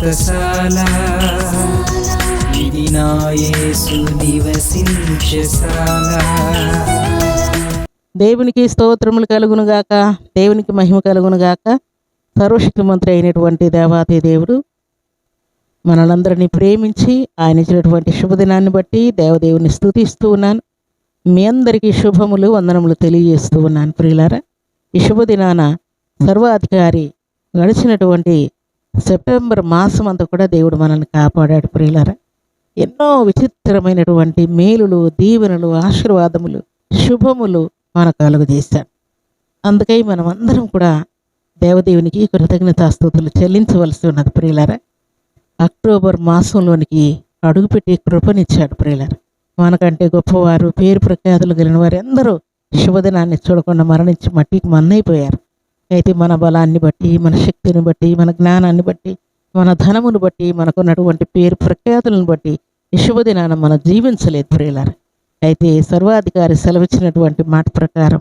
వ్రతశాల ఇది నివసించశాల దేవునికి స్తోత్రములు కలుగును గాక. దేవునికి మహిమ కలుగును గాక. సర్వశక్తిమంత్రి అయినటువంటి దేవాతి దేవుడు మనలందరినీ ప్రేమించి ఆయన ఇచ్చినటువంటి శుభదినాన్ని బట్టి దేవదేవుని స్తుతిస్తూ ఉన్నాను. మీ అందరికీ శుభములు వందనములు తెలియజేస్తూ ఉన్నాను ప్రియులారా. ఈ శుభదినాన సర్వాధికారి గడిచినటువంటి సెప్టెంబర్ మాసం అంతా కూడా దేవుడు మనల్ని కాపాడాడు ప్రియులారా. ఎన్నో విచిత్రమైనటువంటి మేలులు దీవెనలు ఆశీర్వాదములు శుభములు మన కలుగజేశాడు అందుకై మనం అందరం కూడా దేవదేవునికి కృతజ్ఞతాస్తుతులు చెల్లించవలసి ఉన్నది ప్రియులారా. అక్టోబర్ మాసంలోనికి అడుగుపెట్టి కృపనిచ్చాడు ప్రియులారా. మనకంటే గొప్పవారు పేరు ప్రఖ్యాతులు కలిగిన వారు ఎందరూ శుభదినాన్ని చూడకుండా మరణించి మట్టికి మన్నైపోయారు. అయితే మన బలాన్ని బట్టి మన శక్తిని బట్టి మన జ్ఞానాన్ని బట్టి మన ధనమును బట్టి మనకున్నటువంటి పేరు ప్రఖ్యాతులను బట్టి ఈ శుభదినాన మనం జీవించలేదు ప్రియులారు. అయితే సర్వాధికారి సెలవిచ్చినటువంటి మాట ప్రకారం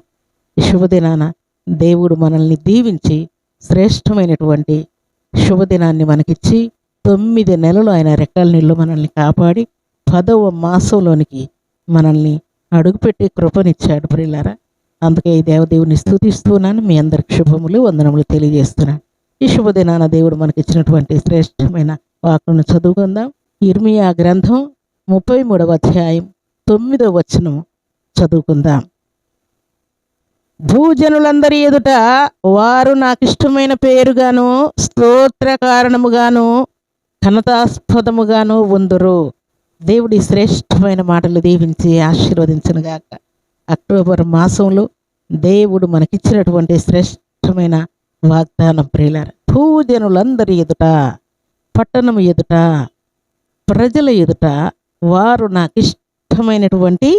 ఈ శుభదినాన దేవుడు మనల్ని దీవించి శ్రేష్టమైనటువంటి శుభదినాన్ని మనకిచ్చి తొమ్మిది నెలలు ఆయన రెక్కల నీళ్ళు మనల్ని కాపాడి పదవ మాసంలోనికి మనల్ని అడుగుపెట్టి కృపనిచ్చాడు ప్రియులారా. అందుకే ఈ దేవదేవుని స్థుతిస్తున్నాను మీ అందరికి శుభములు వందనములు తెలియజేస్తున్నాను. ఈ శుభదినాన దేవుడు మనకి ఇచ్చినటువంటి శ్రేష్టమైన వాకులను చదువుకుందాం. ఇర్మియా గ్రంథం ముప్పై మూడవ అధ్యాయం తొమ్మిదవ వచనం చదువుకుందాం. భూజనులందరి ఎదుట వారు నాకు ఇష్టమైన పేరుగాను స్తోత్ర కారణముగాను ఘనతాస్పదముగాను ఉందురు. దేవుడి శ్రేష్టమైన మాటలు దీవించి ఆశీర్వదించనుగాక. అక్టోబర్ మాసంలో దేవుడు మనకిచ్చినటువంటి శ్రేష్టమైన వాగ్దానం ప్రియులార భూజనులందరి ఎదుట పట్టణం ఎదుట ప్రజల ఎదుట వారు నాకు ఇష్టమైనటువంటి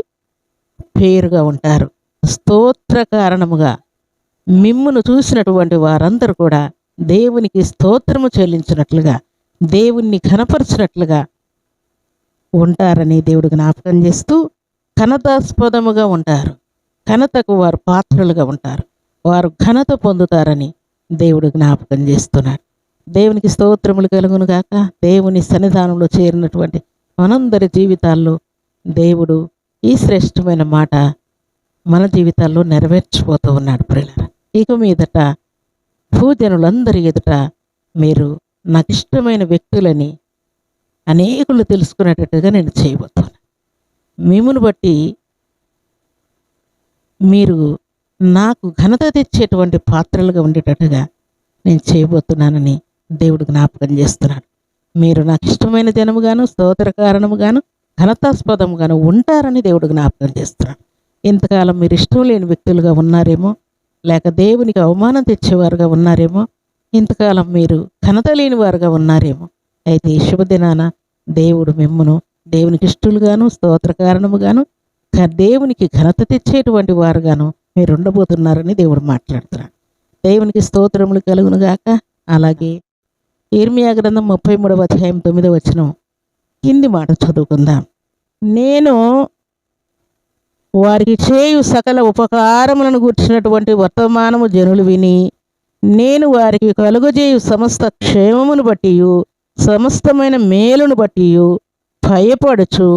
పేరుగా ఉంటారు. స్తోత్ర కారణముగా మిమ్మును చూసినటువంటి వారందరూ కూడా దేవునికి స్తోత్రము చెల్లించినట్లుగా దేవుణ్ణి ఘనపరచినట్లుగా ఉంటారని దేవుడు జ్ఞాపకం చేస్తూ ఘనతాస్పదముగా ఉంటారు. ఘనతకు వారు పాత్రలుగా ఉంటారు. వారు ఘనత పొందుతారని దేవుడు జ్ఞాపకం చేస్తున్నాడు. దేవునికి స్తోత్రములు కలుగును గాక. దేవుని సన్నిధానంలో చేరినటువంటి మనందరి జీవితాల్లో దేవుడు ఈ శ్రేష్టమైన మాట మన జీవితాల్లో నెరవేర్చిపోతూ ఉన్నాడు ప్రియులారా. ఇక మీదట భూజనులందరి ఎదుట మీరు నాకు ఇష్టమైన వ్యక్తులని అనేకులు తెలుసుకునేటట్టుగా నేను చేయబోతున్నాను. మిమ్మును బట్టి మీరు నాకు ఘనత తెచ్చేటువంటి పాత్రలుగా ఉండేటట్టుగా నేను చేయబోతున్నానని దేవుడు జ్ఞాపకం చేస్తున్నాడు. మీరు నాకు ఇష్టమైన జనముగాను స్తోత్ర కారణముగాను ఘనతాస్పదముగాను ఉంటారని దేవుడు జ్ఞాపకం చేస్తున్నాడు. ఇంతకాలం మీరు ఇష్టం లేని వ్యక్తులుగా ఉన్నారేమో లేక దేవునికి అవమానం తెచ్చేవారుగా ఉన్నారేమో ఇంతకాలం మీరు ఘనత లేని వారుగా ఉన్నారేమో అయితే ఈ శుభదినాన దేవుడు మిమ్మును దేవునికి ఇష్టలుగాను స్తోత్ర కారణముగాను దేవునికి ఘనత తెచ్చేటువంటి వారుగాను మీరు ఉండబోతున్నారని దేవుడు మాట్లాడుతున్నాడు. దేవునికి స్తోత్రములు కలుగును గాక అలాగే ఇర్మియా గ్రంథం ముప్పై మూడవ అధ్యాయం తొమ్మిదవ వచనం కింది మాట చదువుకుందాం. నేను వారికి చేయు సకల ఉపకారములను గూర్చినటువంటి వర్తమానము జనులు విని నేను వారికి కలుగజేయు సమస్త క్షేమమును బట్టి సమస్తమైన మేలును బట్టి భయపడుచు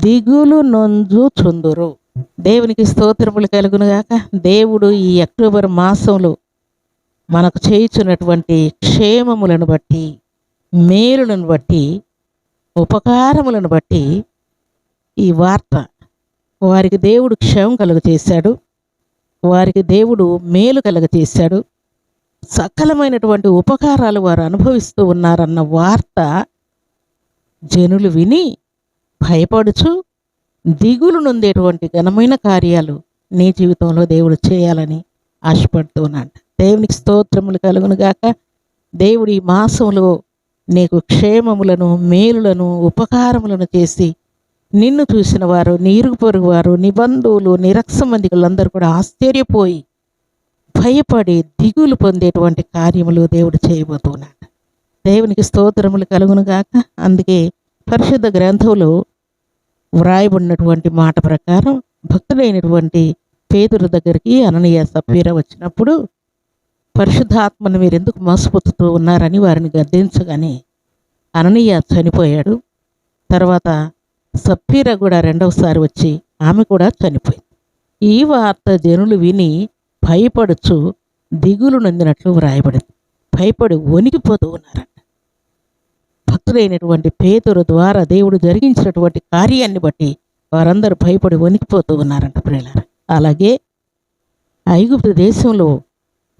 దిగులు నొంజు చుందురు దేవునికి స్తోత్రములు కలుగునుగాక దేవుడు ఈ అక్టోబర్ మాసంలో మనకు చేయుచున్నటువంటి క్షేమములను బట్టి మేలులను బట్టి ఉపకారములను బట్టి ఈ వార్త వారికి దేవుడు క్షేమం కలుగచేశాడు వారికి దేవుడు మేలు కలుగచేశాడు సకలమైనటువంటి ఉపకారాలు వారు అనుభవిస్తూ ఉన్నారన్న వార్త జనులు విని భయపడుచు దిగులు నొందేటువంటి ఘనమైన కార్యాలు నీ జీవితంలో దేవుడు చేయాలని ఆశపడుతూ ఉన్నాడు దేవునికి స్తోత్రములు కలుగునుగాక దేవుడి ఈ మాసంలో నీకు క్షేమములను మేలులను ఉపకారములను చేసి నిన్ను చూసిన వారు నీరుగు పొరుగు వారు నిబంధువులు కూడా ఆశ్చర్యపోయి భయపడి దిగులు పొందేటువంటి కార్యములు దేవుడు చేయబోతున్నాడు. దేవునికి స్తోత్రములు కలుగును గాక. అందుకే పరిశుద్ధ గ్రంథంలో వ్రాయబడినటువంటి మాట ప్రకారం భక్తులైనటువంటి పేదరు దగ్గరికి అననీయ సప్పీర వచ్చినప్పుడు పరిశుద్ధాత్మను మీరు ఎందుకు మోసపోతూ ఉన్నారని వారిని గద్దించగానే అననీయ చనిపోయాడు. తర్వాత సప్పీర కూడా రెండవసారి వచ్చి ఆమె కూడా చనిపోయింది. ఈ వార్త జనులు విని భయపడుచు దిగులు నొందినట్లు వ్రాయబడింది. భయపడి వణికిపోతూ ఉన్నారు భక్తులైనటువంటి పేదరు ద్వారా దేవుడు జరిగించినటువంటి కార్యాన్ని బట్టి వారందరూ భయపడి వణికిపోతూ ఉన్నారంట ప్రియులారా. అలాగే ఐగుప్తు దేశంలో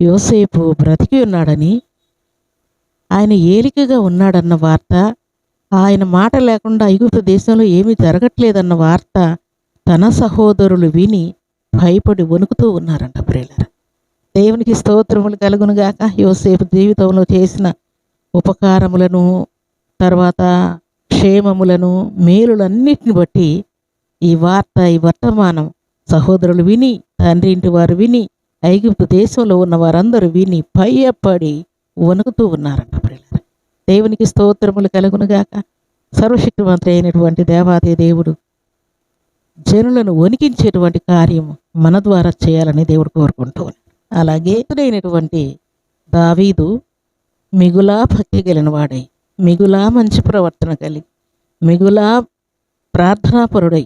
యోసేపు బ్రతికి ఉన్నాడని ఆయన ఏలికగా ఉన్నాడన్న వార్త ఆయన మాట లేకుండా ఐగుప్తు దేశంలో ఏమీ జరగట్లేదన్న వార్త తన సహోదరులు విని భయపడి వణుకుతూ ఉన్నారంట ప్రియులారా. దేవునికి స్తోత్రములు కలుగునుగాక. యోసేపు జీవితంలో చేసిన ఉపకారములను తర్వాత క్షేమములను మేలులన్నిటిని బట్టి ఈ వార్త ఈ వర్తమానం సహోదరులు విని తండ్రి ఇంటి వారు విని ఐగుప్తు దేశంలో ఉన్న వారందరూ విని భయపడి వణుకుతూ ఉన్నారంట ప్రియులారా. దేవునికి స్తోత్రములు కలుగునుగాక సర్వశక్తివంతుడు అయినటువంటి దేవాదే దేవుడు జనులను వణికించేటువంటి కార్యము మన ద్వారా చేయాలని దేవుడు కోరుకుంటూ ఉన్నాడు. అలాగే దావీదు మిగులా భక్తి కలిగిన వాడై మిగులా మంచి ప్రవర్తన కలిగి మిగులా ప్రార్థనాపరుడై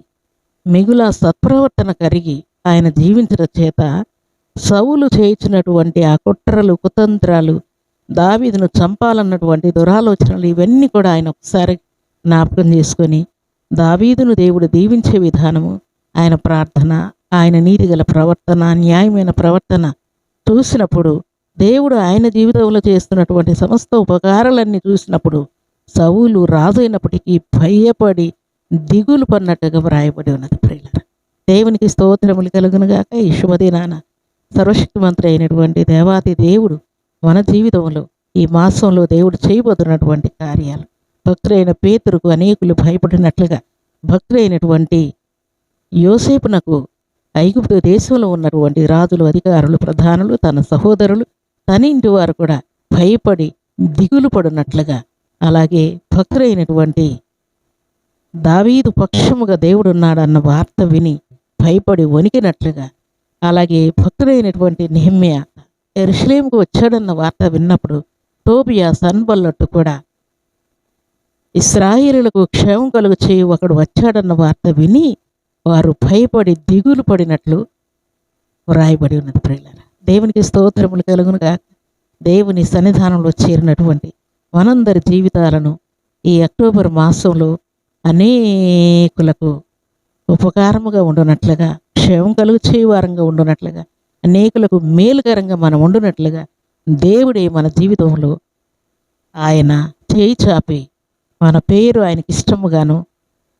మిగులా సత్ప్రవర్తన కలిగి ఆయన జీవించడం చేత సవులు చేయించినటువంటి ఆ కుట్రలు కుతంత్రాలు దావీదును చంపాలన్నటువంటి దురాలోచనలు ఇవన్నీ కూడా ఆయన ఒకసారి జ్ఞాపకం చేసుకొని దావీదును దేవుడు దీవించే విధానము ఆయన ప్రార్థన ఆయన నీతిగల ప్రవర్తన న్యాయమైన ప్రవర్తన చూసినప్పుడు దేవుడు ఆయన జీవితంలో చేస్తున్నటువంటి సమస్త ఉపకారాలన్నీ చూసినప్పుడు సవులు రాజైనప్పటికీ భయపడి దిగులు పన్నట్టుగా వ్రాయబడి ఉన్నది ప్రియులర. దేవునికి స్తోత్రములు కలుగునుగాక ఈ శుభదినాన సర్వశక్తిమంత్రి అయినటువంటి దేవాది దేవుడు మన జీవితంలో ఈ మాసంలో దేవుడు చేయబోతున్నటువంటి కార్యాలు. భక్తులైన పేతురుకు అనేకులు భయపడినట్లుగా భక్తులైనటువంటి యోసేపునకు ఐగుప్తు దేశంలో ఉన్నటువంటి రాజులు అధికారులు ప్రధానులు తన సహోదరులు తన ఇంటి వారు కూడా భయపడి దిగులు పడినట్లుగా అలాగే భక్తులైనటువంటి దావీదు పక్షముగా దేవుడున్నాడన్న వార్త విని భయపడి వణికినట్లుగా అలాగే భక్తులైనటువంటి నెహమ్య ఎరుషలేంకు వచ్చాడన్న వార్త విన్నప్పుడు టోబియా సన్బల్లట్టు కూడా ఇస్రాయిలకు క్షేమం కలుగు చేయి ఒకడు వచ్చాడన్న వార్త విని వారు భయపడి దిగులు పడినట్లు వ్రాయబడి ఉన్నది ప్రియులారా. దేవునికి స్తోత్రములు కలుగునుగా. దేవుని సన్నిధానంలో చేరినటువంటి మనందరి జీవితాలను ఈ అక్టోబర్ మాసంలో అనేకులకు ఉపకారముగా ఉండునట్లుగా క్షేమం కలుగు చేయవారంగా ఉండునట్లుగా అనేకులకు మేలుకరంగా మనం ఉండునట్లుగా దేవుడే మన జీవితంలో ఆయన చేయి చాపి మన పేరు ఆయనకి ఇష్టముగాను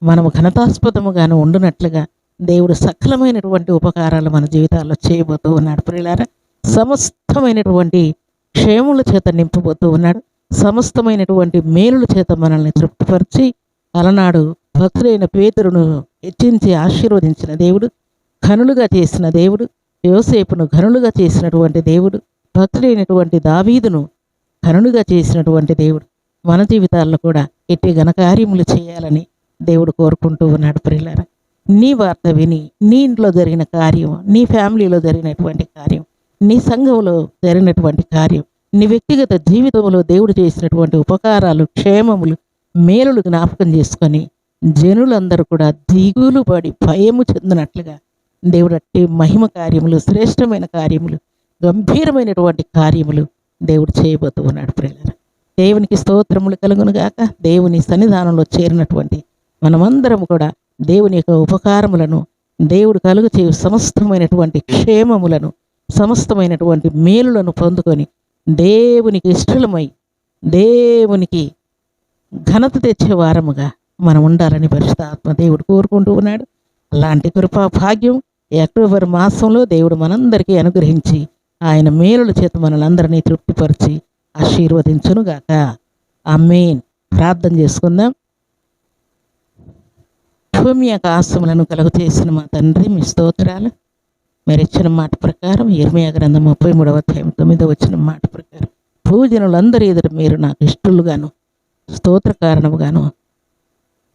మనము ఘనతాస్పదముగాను ఉండునట్లుగా దేవుడు సకలమైనటువంటి ఉపకారాలు మన జీవితాల్లో చేయబోతూ ఉన్నాడు. ప్రియులారా సమస్తమైనటువంటి క్షేముల చేత నింపబోతూ ఉన్నాడు. సమస్తమైనటువంటి మేలుల చేత మనల్ని తృప్తిపరిచి అలనాడు భక్తులైన పేతురును హెచ్చించి ఆశీర్వదించిన దేవుడు ఘనులుగా చేసిన దేవుడు యోసేపును ఘనులుగా చేసినటువంటి దేవుడు భక్తులైనటువంటి దావీదును ఘనులుగా చేసినటువంటి దేవుడు. మన జీవితాల్లో కూడా ఎట్టి ఘనకార్యములు చేయాలని దేవుడు కోరుకుంటూ ఉన్నాడు ప్రియులారా. నీ వార్త విని నీ ఇంట్లో జరిగిన కార్యం నీ ఫ్యామిలీలో జరిగినటువంటి కార్యం నీ సంఘంలో జరిగినటువంటి కార్యం నీ వ్యక్తిగత జీవితంలో దేవుడు చేసినటువంటి ఉపకారాలు క్షేమములు మేలులు జ్ఞాపకం చేసుకొని జనులందరూ కూడా దిగులు పడి భయము చెందినట్లుగా దేవుడు అట్టి మహిమ కార్యములు శ్రేష్టమైన కార్యములు గంభీరమైనటువంటి కార్యములు దేవుడు చేయబోతూ ఉన్నాడు ప్రియులారా. దేవునికి స్తోత్రములు కలుగునుగాక దేవుని సన్నిధానంలో చేరినటువంటి మనమందరం కూడా దేవుని యొక్క ఉపకారములను దేవుడు కలుగు చేయు సమస్తమైనటువంటి క్షేమములను సమస్తమైనటువంటి మేలులను పొందుకొని దేవునికి ఇష్టలమై దేవునికి ఘనత తెచ్చే వారముగా మనం ఉండాలని పరిశుద్ధాత్మ దేవుడు కోరుకుంటూ ఉన్నాడు. అలాంటి కృపా భాగ్యం ఈ అక్టోబర్ మాసంలో దేవుడు మనందరికీ అనుగ్రహించి ఆయన మేలుల చేత మనలందరినీ తృప్తిపరిచి ఆశీర్వదించునుగాక. అమ్మేన్ ప్రార్థన చేసుకుందాం. భూమి యొక్క ఆశములను కలుగు చేసిన మా తండ్రి మీ స్తోత్రాలు. మీరు ఇచ్చిన మాట ప్రకారం ఇర్మియా గ్రంథం ముప్పై మూడవ అధ్యాయం తొమ్మిదో వచ్చిన మాట ప్రకారం భూజనులందరి ఎదురు మీరు నాకు ఇష్టలుగాను స్తోత్ర కారణముగాను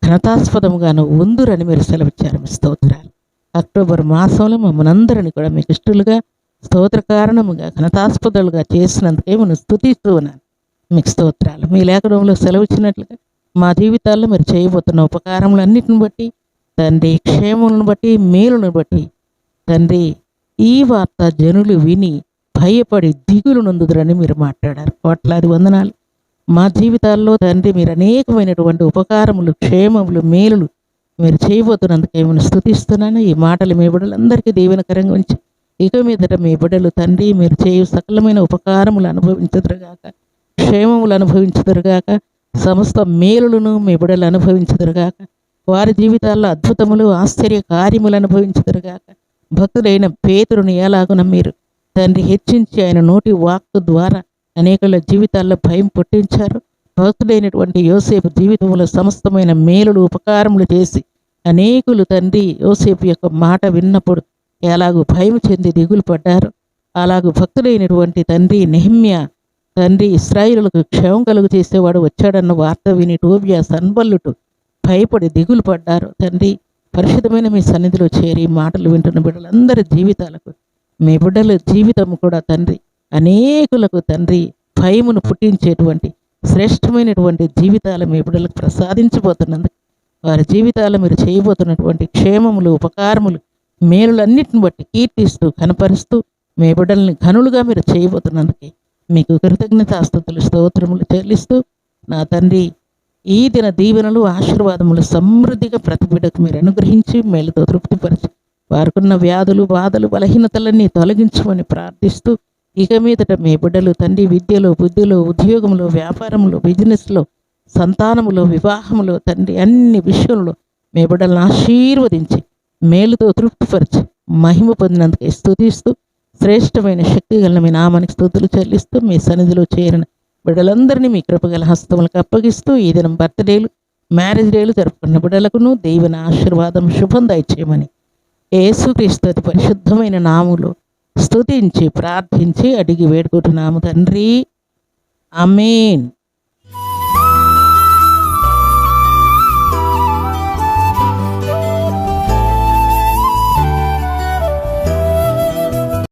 ఘనతాస్పదముగాను ఉందురని మీరు సెలవిచ్చారు మీ స్తోత్రాలు. అక్టోబర్ మాసంలో మమ్మల్ని అందరిని కూడా మీకు ఇష్టలుగా స్తోత్ర కారణముగా ఘనతాస్పదలుగా చేసినందుకే మనం స్థుతిస్తూ ఉన్నాను. మీకు స్తోత్రాలు. మీ లేఖనంలో సెలవిచ్చినట్లుగా మా జీవితాల్లో మీరు చేయబోతున్న ఉపకారములన్నిటిని బట్టి తండ్రి క్షేమములను బట్టి మేలును బట్టి తండ్రి ఈ వార్త జనులు విని భయపడి దిగులు నొందుదురని మీరు మాట్లాడారు. కోట్లాది వందనాలు. మా జీవితాల్లో తండ్రి మీరు అనేకమైనటువంటి ఉపకారములు క్షేమములు మేలులు మీరు చేయబోతున్నందుకు ఏమైనా స్థుతిస్తున్నాను ఈ మాటలు మీ బిడ్డలందరికీ దీవెనకరంగా ఉంచి ఇక మీదట మీ బిడ్డలు తండ్రి మీరు చేయు సకలమైన ఉపకారములు అనుభవించదురుగాక క్షేమములు అనుభవించదురుగాక సమస్త మేలులను మీ బిడ్డలు అనుభవించదురుగాక వారి జీవితాల్లో అద్భుతములు ఆశ్చర్య కార్యములు అనుభవించదురుగాక భక్తులైన పేతురుని ఎలాగున మీరు తండ్రి హెచ్చించి ఆయన నోటి వాక్కు ద్వారా అనేకుల జీవితాల్లో భయం పుట్టించారు? భక్తుడైనటువంటి యోసేపు జీవితంలో సమస్తమైన మేలులు ఉపకారములు చేసి అనేకులు తండ్రి యోసేపు యొక్క మాట విన్నప్పుడు ఎలాగూ భయం చెంది దిగులు పడ్డారు? అలాగూ భక్తుడైనటువంటి తండ్రి నెహమ్య తండ్రి ఇస్రాయిలకు క్షేమం కలుగు చేసేవాడు వచ్చాడన్న వార్త విని టోబియా సన్బల్లుటు భయపడి దిగులు పడ్డారు. తండ్రి పరిశుద్ధమైన మీ సన్నిధిలో చేరి మాటలు వింటున్న బిడ్డలందరి జీవితాలకు మీ బిడ్డల జీవితం కూడా తండ్రి అనేకులకు తండ్రి భయమును పుట్టించేటువంటి శ్రేష్టమైనటువంటి జీవితాలు మీ బిడ్డలకు ప్రసాదించబోతున్నందుకు వారి జీవితాలు మీరు చేయబోతున్నటువంటి క్షేమములు ఉపకారములు మేలులన్నిటిని బట్టి కీర్తిస్తూ కనపరుస్తూ మీ బిడ్డల్ని ఘనులుగా మీరు చేయబోతున్నందుకే మీకు కృతజ్ఞతాస్తుతులు స్తోత్రములు చెల్లిస్తూ నా తండ్రి ఈ దిన దీవెనలు ఆశీర్వాదములు సమృద్ధిగా ప్రతి బిడ్డకు మీరు అనుగ్రహించి మేలుతో తృప్తిపరిచి. వారికున్న వ్యాధులు బాధలు బలహీనతలన్నీ తొలగించమని ప్రార్థిస్తూ ఇక మీదట మీ బిడ్డలు తండ్రి విద్యలో బుద్ధిలో ఉద్యోగంలో వ్యాపారంలో బిజినెస్లో సంతానములో వివాహములో తండ్రి అన్ని విషయంలో మీ బిడ్డలను ఆశీర్వదించి మేలుతో తృప్తిపరిచి. మహిమ పొందినందుకే స్థుతిస్తూ శ్రేష్టమైన శక్తి గల మీ నామానికి స్థుతులు చెల్లిస్తూ మీ సన్నిధిలో చేరిన బిడ్డలందరినీ మీ కృపగల హస్తములకు అప్పగిస్తూ ఈ దినం బర్త్డేలు మ్యారేజ్ డేలు జరుపుకున్న బిడ్డలకును దేవుని ఆశీర్వాదం శుభం దయచేయమని ఏసుక్రీస్తు అతి పరిశుద్ధమైన నాములు స్తుతించి ప్రార్థించి అడిగి వేడుకుంటున్నాము తండ్రి. అమీన్